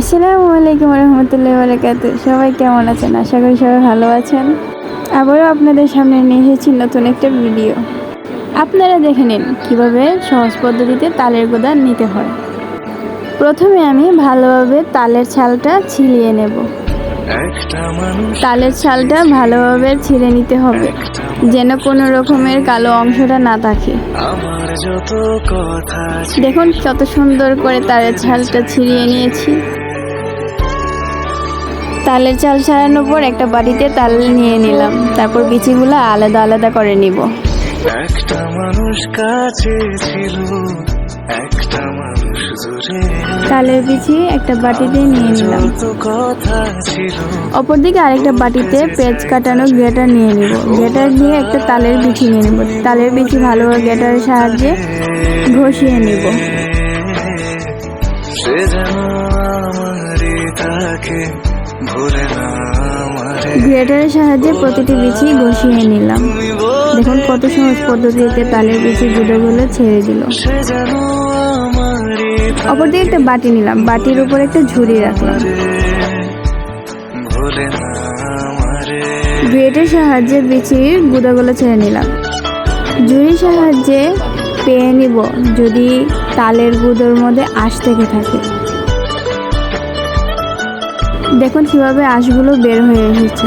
আসসালামু আলাইকুম রহমতুল্লাহ বারাকাতু সবাই কেমন আছেন? আশা করি সবাই ভালো আছেন। আবারও আপনাদের সামনে নিয়ে এসেছি নতুন একটা ভিডিও। আপনারা দেখে নিন কীভাবে সহজ পদ্ধতিতে তালের গোদা নিতে হয়। প্রথমে আমি ভালোভাবে তালের ছালটা ছিলিয়ে নেব। তালের ছালটা ভালোভাবে ছিঁড়ে নিতে হবে যেন কোনো রকমের কালো অংশটা না থাকে। দেখুন কত সুন্দর করে তালের ছালটা ছিঁড়িয়ে নিয়েছি। তালের চাল ছাড়ানোর পর একটা বাটিতে তাল নিয়ে নিলাম। তারপর বিচিগুলো আলাদা আলাদা করে নিব। একটা মানুষ কাছে ছিল একটা মানুষ দূরে। তালের বিচি একটা বাটিতে নিয়ে নিলাম। অপরদিকে আরেকটা বাটিতে পেঁয়াজ কাটানো গ্রেটার নিয়ে নিব। গ্রেটার দিয়ে একটা তালের বিচি নিয়ে নিব। তালের বিচি ভালোভাবে গ্রেটারের সাহায্যে ঘষিয়ে নিব। সে যেন আমারই থাকে। গ্রেটারের সাহায্যে প্রতিটি বিচি ঘষিয়ে নিলাম। দেখুন কত সহজ পদ্ধতিতে তালের বিচি গুঁড়োগুলো ছেড়ে দিল। অপরদিকে একটা বাটি নিলাম। বাটির উপর একটা ঝুড়ি রাখলাম। গ্রেটের সাহায্যে বিচির গুঁড়োগুলো ছেড়ে নিলাম। ঝুড়ির সাহায্যে পেয়ে নিব যদি তালের গুঁড়োর মধ্যে আঁশ থেকে থাকে। দেখুন কীভাবে আঁশগুলো বের হয়ে এসেছে।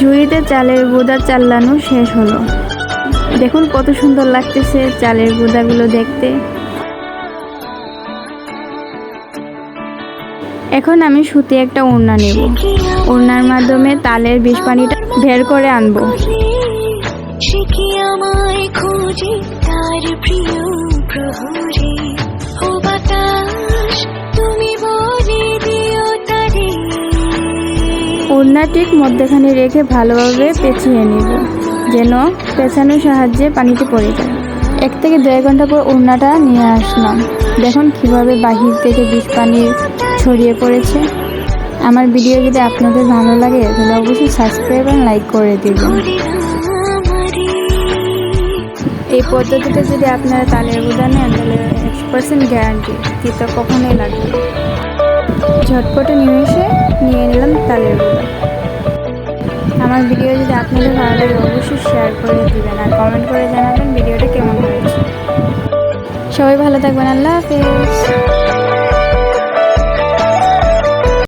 ঝুড়িতে চালের গুঁদা চাল্লানো শেষ হলো। দেখুন কত সুন্দর লাগতেছে চালের গুঁদাগুলো দেখতে। এখন আমি সুতি একটা ওড়না নেব। ওড়নার মাধ্যমে তালের বিষ পানিটা বের করে আনব। খোঁজে তার প্রিয় প্রহরে ও বাতাস তুমি বলে দিও তারে ওড়না ঠিক মধ্যখানে রেখে ভালোভাবে পেঁচিয়ে নেব যেন পেঁচানোর সাহায্যে পানিতে পড়ে যায়। এক থেকে দেড় ঘণ্টা পর ওড়নাটা নিয়ে আসলাম। দেখুন কীভাবে বাহির থেকে বিষ পানি ছড়িয়ে পড়েছে। আমার ভিডিও যদি আপনাদের ভালো লাগে তাহলে অবশ্যই সাবস্ক্রাইব আর লাইক করে দিবেন। এই পদ্ধতিতে যদি আপনারা তালের গুঁড়া নেন তাহলে একশো পার্সেন্ট গ্যারান্টি তিতো কখনোই লাগবে। ঝটপটে নিমেষে নিয়ে নিলাম তালের গুঁড়া। আমার ভিডিও যদি আপনাদের ভালো লাগে, অবশ্যই শেয়ার করে দিবেন আর কমেন্ট করে জানাবেন ভিডিওটা কেমন হয়েছে। সবাই ভালো থাকবেন, আল্লাহ হাফেজ।